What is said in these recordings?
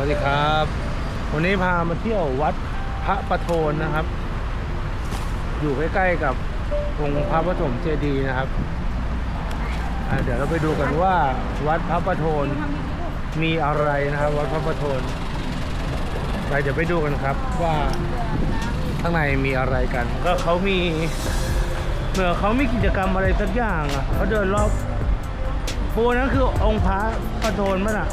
วัสดีครับ วันนี้พามาเที่ยววัดพระประโทนนะครับ อยู่ใกล้ๆกับองค์พระปฐมเจดีย์นะครับเดี๋ยวเราไปดูกันว่าวัดพระประโทนมีอะไรนะครับ วัดพระประโทนไปเดี๋ยวไปดูกันครับว่าข้างในมีอะไรกัน ก็เขามีเหมื่อนเขามีกิจกรรมอะไรสักอย่างอะเขาเดินรอบปูนั้นคือองค์พระประโทนมั้งอะ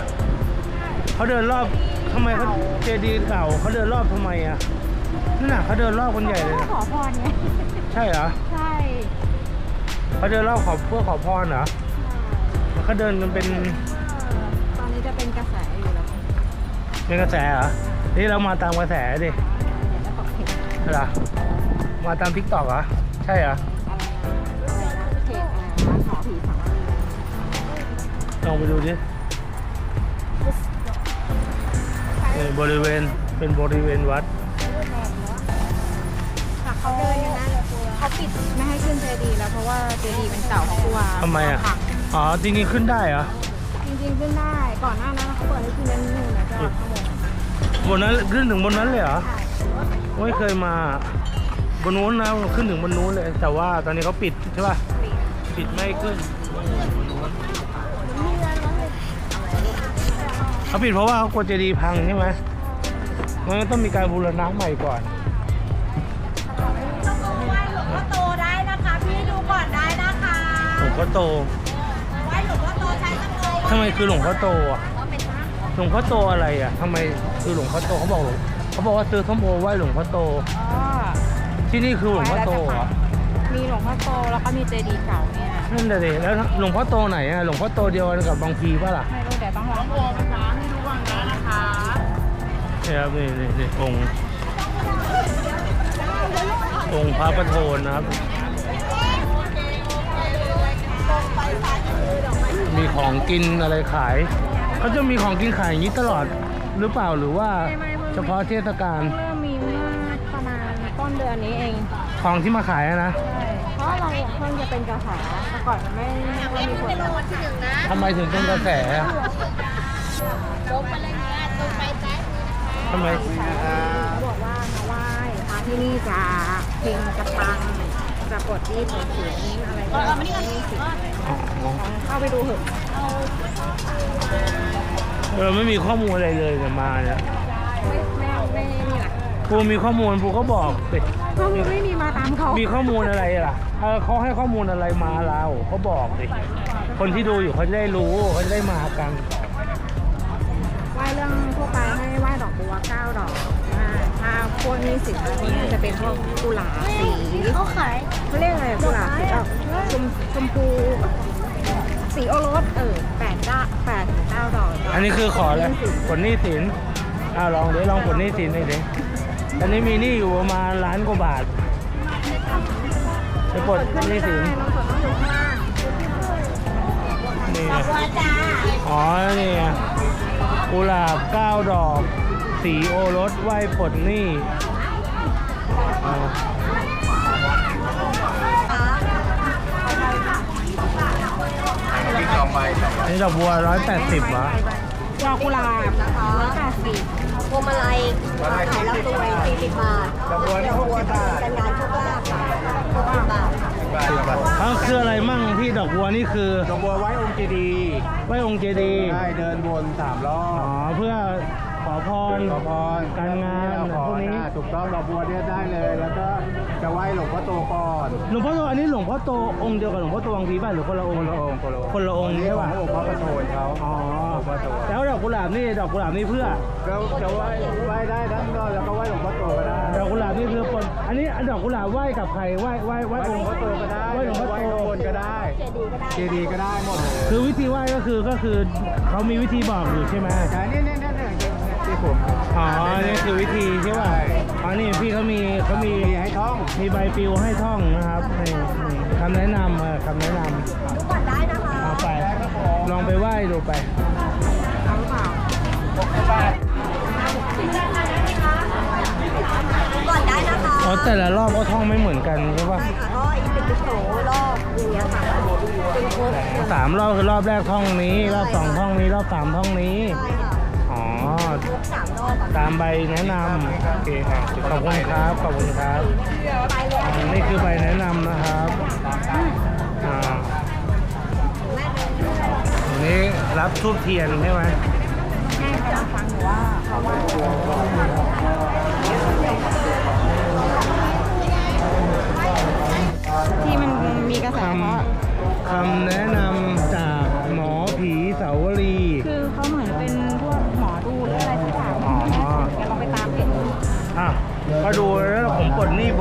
เขาเดินรอบทำไมเขาเจดีย์เก่าเขาเดินรอบทำไมอะนั่นน่ะเขาเดินรอบคนใหญ่เลยนะขอพรไงใช่เหรอใช่เขาเดินรอบขอเพื่อขอพรเหรอเขาเดินกันเป็นตอนนี้จะเป็นกระแสอยู่แล้วเป็นกระแสเหรอนี่เรามาตามกระแสดิเดี๋ยวจะตกเพจเหรอมาตามทิกตอกเหรอใช่เหรออะไรนะเพจอะไรร้านหอผีสามลองไปดูดิ บริเวณเป็นบริเวณวัดแต่เขาเดินกันนะเขาปิดไม่ให้ขึ้นเจดีย์แล้วเพราะว่าเจดีย์เป็นเก่าเขากลัวทำไมอะพังอ๋อจริงๆขึ้นได้เหรอจริงๆขึ้นได้ก่อนหน้านั้นเขาเปิดให้ขึ้นได้นิดนึงนะจะข้างบนบนนั้นขึ้นถึงบนนั้นเลยเหรอไม่เคยมาบนนู้นนะขึ้นถึงบนนู้นเลย แต่ว่าตอนนี้เขาปิดใช่ป่ะปิดปิดไม่ให้ขึ้น เขาปิดเพราะว่าเขากลัวเจดีย์พังใช่ไหมมันก็ต้องมีการบูรณะใหม่ก่อนไหว้หลวงพ่อโตได้นะคะ พี่ดูก่อนได้นะคะหลวงพ่อโตไหว้หลวงพ่อโตใช้สโตทำไมคือหลวงพ่อโตอะหลวงพ่อโตอะไรอะทำไมคือหลวงพ่อโตเขาบอกหลวงเขาบอกว่าซื้อส้มโอไหว้หลวงพ่อโตอ๋อที่นี่คือหลวงพ่อโตเหรอมีหลวงพ่อโตแล้วก็มีเจดีย์เก่าเนี่ยนั่นเลยแล้วหลวงพ่อโตไหนอะหลวงพ่อโตเดียวกันกับบางพีป่ะล่ะไม่รู้แต่ต้องลองดู นะคะให้ดูก่อนนะนะคะนี่ครับนี่นี่นี่องค์องค์พระประโทนนะครับ มีของกินอะไรขาย เขาจะมีของกินขายอย่างนี้ตลอดหรือเปล่าหรือว่าเฉพาะเทศกาลเริ่มมีเมื่อประมาณต้นเดือนนี้เอง ของที่มาขายอะนะใช่เพราะเราเพิ่งจะเป็นกระแสแต่ก่อนมันไม่ไม่ค่อยมีคนเป็นรางวัลที่หนึ่งนะทำไมถึงเป็นกระแสอะลงไปเลย เนี่ยลงไปซ้ายมือนะคะทำไมเขาบอกว่ามาไหว้พระที่นี่จะเพ่งจะปังจะปลดหนี้ปลดสินอะไรก็ไม่ได้สินอ๋อเข้าไปดูเถอะเราไม่มีข้อมูลอะไรเลยเนี่ยมาเนี่ยไม่ไม่ไม่นี่แหละปูมีข้อมูลปูก็บอกสิข้อมูลไม่มีมาตามเขามีข้อมูลอะไรล่ะเออเขาให้ข้อมูลอะไรมาเราเขาบอกสิคนที่ดูอยู่เขาจะได้รู้เขาจะได้มากัน กบัวเก้าดอกอ่าถ้าพวกนี้สินอะไรพวกนี้จะเป็นพวกกุหลาบสีเขาขายเขาเรียกอะไรอะกุหลาบสีออกชมชมพูสีโอรสเออแปดเก้าแปดถึงเก้าดอกอันนี้คือขอแล้วผลหนี้สินอ่าลองดิลองผลหนี้สินหน่อยดิตอนนี้มีหนี้อยู่ประมาณล้านกว่าบาทจะปลดขึ้นหไม่นี้ได้สินเราส่วนต้องอยู่ข้างล่างนี่ไงบัวจ้าอ๋อนี่ไงกุหลาบเก้าดอก สีโอรสไหวปลดหนี้อ๋ออันนี้ดอกบัวร้อยแปดสิบวะดอกกุหลาบนะคะแปดสิบพวงมาลัยขายรับรวย40บาทดอกบัวนี่หกสิบบาทกันงานโชคลาภค่ะ60บาทเขาคืออะไรมั่งพี่ดอกบัวนี่คือ ดอกบัวไว้องค์เจดีย์ไหวองค์เจดีย์ได้เดินวนสามรออ๋อบเพื่อ ขอพร ขอพรการงานขอพวกนี้นะถูกต้องดอกบัวเนี่ยได้เลย แล้วก็จะไหว้หลวงพ่อโตก่อนหลวงพ่อโตอันนี้หลวงพ่อโตองค์เดียวกับหลวงพ่อโตวังพีป่ะหรือคนละองค์ คนละองค์คนละองค์คนละองค์นี่ใช่ขอป่ะงองค์พระประโทนเขาอ๋อหลวงพ่อโตแล้วดอกกุหลาบนี่ดอกกุหลาบนี่เพื่อแล้วจะไหว้ไหว้ได้ทั้งนอกแล้วก็ไหว้หลวงพ่อโตก็ได้ดอกกุหลาบนี่คือคนอันนี้อันดอกกุหลาบไหว้กับใครไหว้ไหว้ไหไหว้ว้หอลวงงค์พ่อโตก็ได้ไหว้หลวงพ่อไหว้โตข้างบนก็ได้เจดีย์ก็ได้เจดีย์ก็ได้หมดเลยคือวิธีไหว้ก็คือก็คือเขามีวิธีบอกอยู่ใช่ไหมใช่นี่นี่ นี่นี่ที่ผมอ๋อ นี่คือวิธีใช่ป่ะอ๋อนี่พี่เขามีเขามีมีให้ท่อง มีใบปลิวให้ท่องนะครับนี่นี่คำแนะนำเออคำแนะนำดูก่อนได้นะคะเอาไป ลองไปไหว้ดูไป เอาหรือเปล่าดูก่อนได้นะคะอ๋อ แต่ละรอบก็ท่องไม่เหมือนกันใช่ป่ะ ใช่ค่ะก็อีกเป็นลูกโหรอบอย่างเงี้ยค่ะเป็นครบสามรอบคือรอบแรกท่องนี้ รอบสองท่องนี้ รอบสามท่องนี้ใช่ค่ะ อ๋อสามรอบอะตามใบแนะนำโอเคครับขอบคุณครับขอบคุณครับไปแล้วอ่านี่คือใบแนะนำนะครับอ่าอันนี้รับทูบเทียนใช่ไหมแม่จะฟังหนูว่าเขาว่าที่มันมีกระแสคเพราะำคำแนะนำ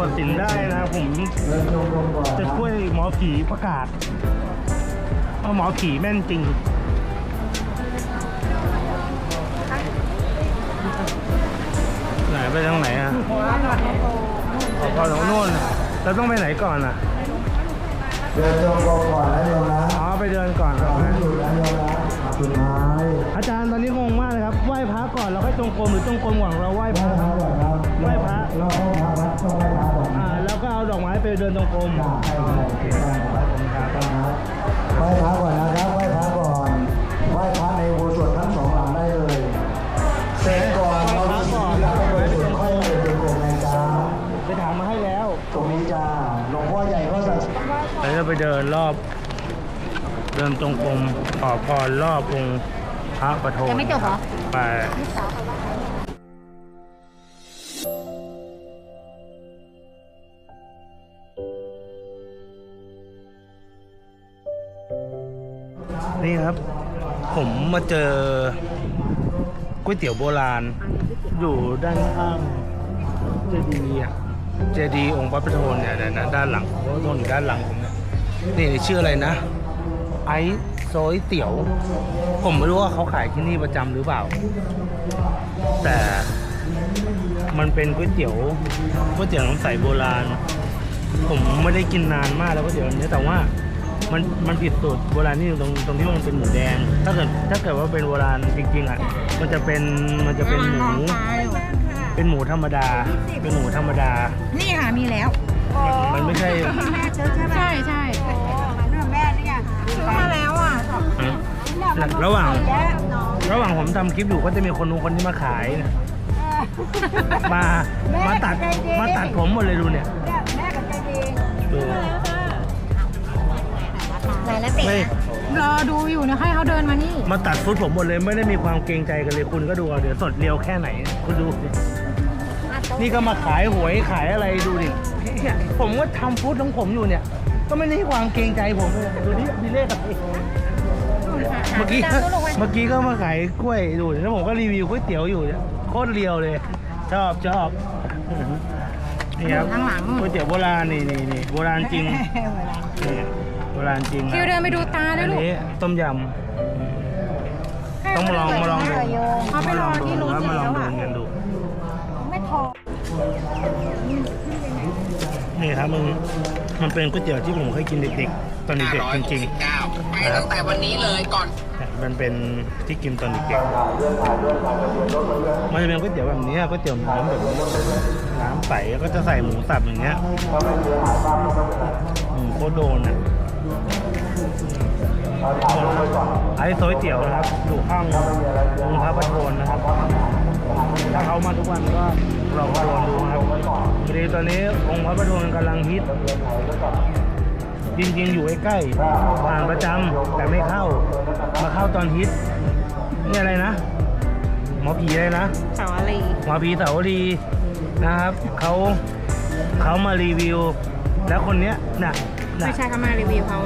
ปลดหนี้ปลดสินได้นะผมจะช่วยหมอผีประกาศว่าหมอผีแม่นจริงไหนไปทางไหนอะว่าหนวดโตก่อนของนู่นน่ะเราต้องไปไหนก่อนอะเดินจงกรมก่อนนะโยมนะอ๋อไปเดินก่อนครับหยุดนะโยมนะสุดท้ายอาจารย์ตอนนี้งงมากเลยครับไหว้พระก่อนแล้วค่อยจงกรมหรือจงกรมก่อนเราไหว้พไหว้ระพระก่อนครับไหว้พระเราเข้าพระวัดต้องไหว้พระ ดอกไม้ไปเดินจงกรมจ้าใช่ใช่โอเคใช่ขอบคุณครับไหว้พระก่อนนะครับไหว้พระก่อนไหว้พระในอุโบสถทั้งสองหลังได้เลยเสร็จก่อนเราพิธีแล้วก็ไปถึงค่อยไปเดินโกงในจ้าไปถามมาให้แล้ว ตรงนี้จ้าหลวงพ่อใหญ่ก็ศักดิ์สิทธิ์แล้วจะไปเดินรอบ เดินจงกรมขอพรรอบองค์พระประโทนยังไม่จบเหรอไป นี่ครับ ผมมาเจอก๋วยเตี๋ยวโบราณ อยู่ด้านข้างเจดีย์อะเจดีย์องค์พระประโทนเนี่ยเดี๋ยนะด้านหลังพระประโทนอยู่ด้านหลังผมเนี่ยนี่ชื่ออะไรนะ ไอซ์โซยเตี๋ยว ผมไม่รู้ว่าเขาขายที่นี่ประจำหรือเปล่า แต่มันเป็นก๋วยเตี๋ยวก๋วยเตี๋ยวน้ำใสโบราณ ผมไม่ได้กินนานมากแล้วก๋วยเตี๋ยวนี้แต่ว่า มันมันผิดสูตรโบราณนี่ตรงตรงที่ว่ามันเป็นหมูแดง ถ้าเกิดถ้าเกิดว่าเป็นโบราณจริงๆอะมันจะเป็นมันจะเป็นหมู เป็นหมูธรรมดา เป็นหมูธรรมดา นี่ค่ะมีแล้ว มันไม่ใช่ใช่ใช่แม่เนี่ยซื้อมาแล้วอะระหว่าง ระหว่างผมทำคลิปอยู่ก็จะมีคนนู้นคนที่มาขายนะมามาตัดมาตัดผมหมดเลยดูเนี่ยแม่กับใจดีดู ไหนแล้วเตะไม่รอดูอยู่นะให้เขาเดินมานี่ มาตัดฟุตผมหมดเลยไม่ได้มีความเกรงใจกันเลยคุณก็ดูเอาเดี๋ยวสดเรียวแค่ไหน คุณดูดินี่ก็มาขายหวยขายอะไรดูดิเนี่ยผมก็ทำฟุตของผมอยู่เนี่ย ก็ไม่ได้มีความเกรงใจผมเลยดูดิมีเลขอะไรเมื่อกี้เมื่อกี้ก็มาขายกล้วยดูดิแล้วผมก็รีวิวก๋วยเตี๋ยวอยู่เนี่ยโคตรเรียวเลยชอบชอบนี่ครับข้างหลังนู่นก๋วยเตี๋ยวโบราณนี่นี่นี่โบราณจริงนี่โบราณ จริงคิวเดินไปดูตาด้อัวยนลูกนี้ต้มยำ ต้องมาลองมาลองดู เขาไปรอที่นู้นมาลองแล้วดูอะกันดู ไม่พอนี่ครับมึงมันเป็นก๋วยเตี๋ยวที่ผมเคยกินเด็กๆ ตอนเด็กๆจริงไปตั้งแต่วันนี้เลยก่อนๆมันเป็นที่กินตอนเด็กๆมันจะเป็นก๋วยเตี๋ยวแบบนี้ก๋วยเตี๋ยวน้ำแบบนี้น้ำใสแล้วก็จะใส่หมูสับอย่างเงี้ย ไอ้โซยเตี๋ยวนะครับอยู่ข้างองค์พระประโทนนะครับ ถ้าเขามาทุกวันก็ลองมาโดนดูนะครับพอดีตอนนี้องค์พระประโทนกำลังฮิตจริงๆอยู่ใกล้ๆผ่านประจำแต่ไม่เข้า มาเข้าตอนฮิตนี่อะไรนะหมอผีอะไรนะสาวรีหมอผีเสาวรีนะครับเขาเขามารีวิว แล้วคนเนี้ยน่ะน่ะ ไม่ใช่เขามารีวิวเขา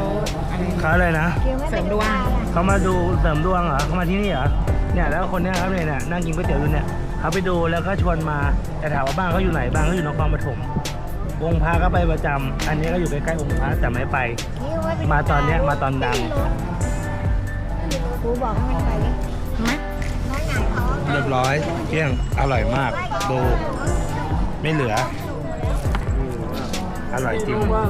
อะไรเขาอะไรนะเสริมดวงเขามาดูเสริมดวงเหรอเขามาที่นี่เหรอเนี่ยแล้วคนเนี้ยครับเนี่ยเนี่ยนั่งกินก๋วยเตี๋ยวอยู่เนี่ยเขาไปดูแล้วก็ชวนมาแต่ถามว่าบ้านเขาอยู่ไหนบ้านเขาอยู่นครปฐมองค์พระก็ไปประจำอันนี้ก็อยู่ใกล้ๆองค์พระแต่ไม่ไป มาตอนเนี้ยมาตอนดังครูบอกให้มันไปดิไหมน้อยหงายท้องเรียบร้อยเกลี้ยงอร่อยมากดูไม่เหลืออร่อยจริงใช้ได้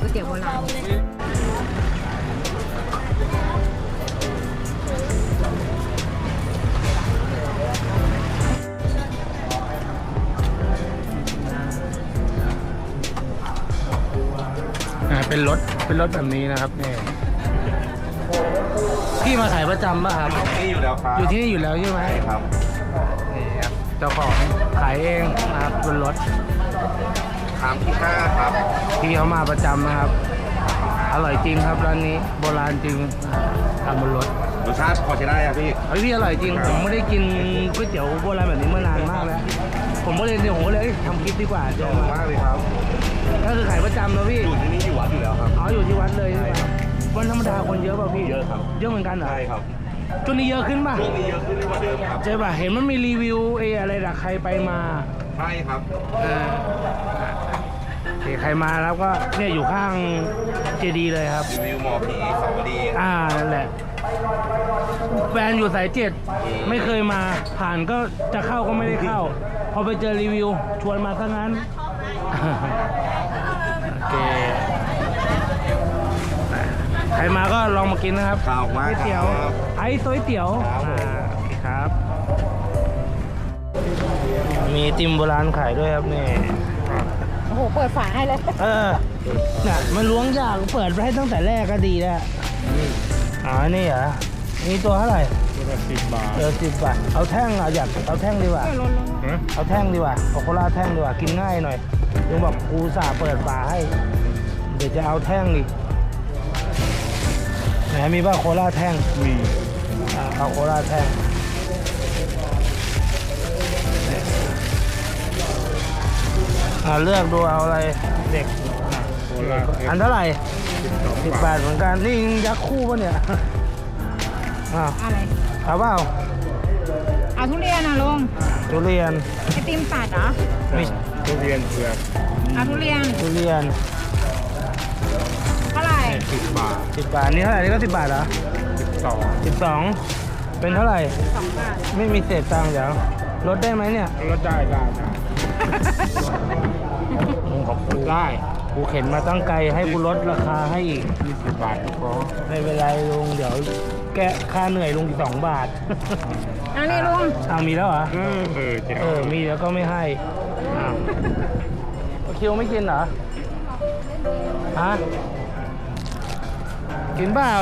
ก๋วยเตี๋ยวโบราณอ่าเป็นรถเป็นรถแบบนี้นะครับนี่พี่มาขายประจำป่ะครับ นี่อยู่แล้วครับอยู่ที่นี่อยู่แล้วใช่ไหมใช่ครับนี่ครับเจ้าของขายเองนะครับบนรถ ถามที่ห้าครับพี่เขามาประจำนะครับ อร่อยจริงครับร้านนี้โบราณจริงทำบนรถรสชาติพอใช้ได้ครับพี่ เฮ้ยพี่อร่อยจริง ผมไม่ได้กินก๋วยเตี๋ยวโบราณแบบนี้เมื่อนานมากแล้ว ผมก็เลยเดี๋ยวผมก็เลยเอ้ยทำคลิปดีกว่าขเดี๋อยวบคุณมากเลยครับก็คือขายประจำนะพี่อยู่ที่นี่อยู่วัดอยู่แล้วครับ อ๋ออยู่ที่วัดเลยใช่ครับวันธรรมดาคนเยอะป่ะพี่เยอะครับ เยอะเหมือนกันเหรอใช่ครับช่วงนี้เยอะขึ้นป่ะช่วงนี้เยอะขึ้นกว่าเดิมครับ ใช่ป่ะเห็นมันมีรีวิวไอ้อะไรนะใครไปมา ใช่ครับ เออโอเค ใครมาแล้วก็เนี่ยอยู่ข้างเจดีย์เลยครับรีวิวหมอผีสาวดีอ่านั่นแหละ แฟนอยู่สายเจ็ดไม่เคยมาผ่านก็จะเข้าก็ไม่ได้เข้า พอไปเจอรีวิว ชวนมาซะงั้น โอเค ใครมาก็ลองมากินนะครับข่าวมากก๋วยคเตี๋ยวรับ ไอ้ต้วยเตี๋ยวครับผม อ่าโอเคครับ มีติมโบราณขายด้วยครับนี่โอ้โหเปิดฝาให้เลยเออน่ะมันล้วงยากเปิดไปให้ตั้งแต่แรกก็ดีแล้วอ๋อนี่เหรอนี่ตัวเท่าไหร่ตัวละสิบบาทเออสิบบาทเอาแท่งอะอยากเอาแท่งดีกว่าเอาแท่งดีกว่าเอาโคลาแท่งดีกว่ากินง่ายหน่อยลุงบอกกูสาเปิดฝาให้ เดี๋ยวจะเอาแท่งอีกไหนมีบ้าโคลาแท่งมีเอาโคลาแท่ง อ่าเลือกดูเอาอะไรเด็กอันเท่าไหร่สิบบาทเหมือนกันนี่ยักษ์คู่ปะเนี่ยอ้าวอะไร เอาเปล่าเอาทุเรียนนะลุงทุเรียนไอติมตัดเหรอมีทุเรียนเผือกเอาทุเรียนทุเรียนเท่าไหร่สิบบาทสิบบาทนี่เท่าไหร่นี่ก็สิบบาทเหรอสิบสองสิบสองเป็นเท่าไหร่สองบาทไม่มีเศษตังค์เดี๋ยวลดได้ไหมเนี่ยรถได้ได้ได้ ลุงขอบคุณได้ กูเข็นมาตั้งไกลให้กูลดราคาให้อีกยี่สิบบาทก็พอไม่เป็นไรลุงเดี๋ยวแกะค่าเหนื่อยลุงอีกสองบาทอันนี้ลุงอ้าวมีแล้วเหรอ เออเออเจ๋งเออ มีแล้วก็ไม่ให้อ้าวคิวไม่กินเหรอ ฮะ กินเปล่า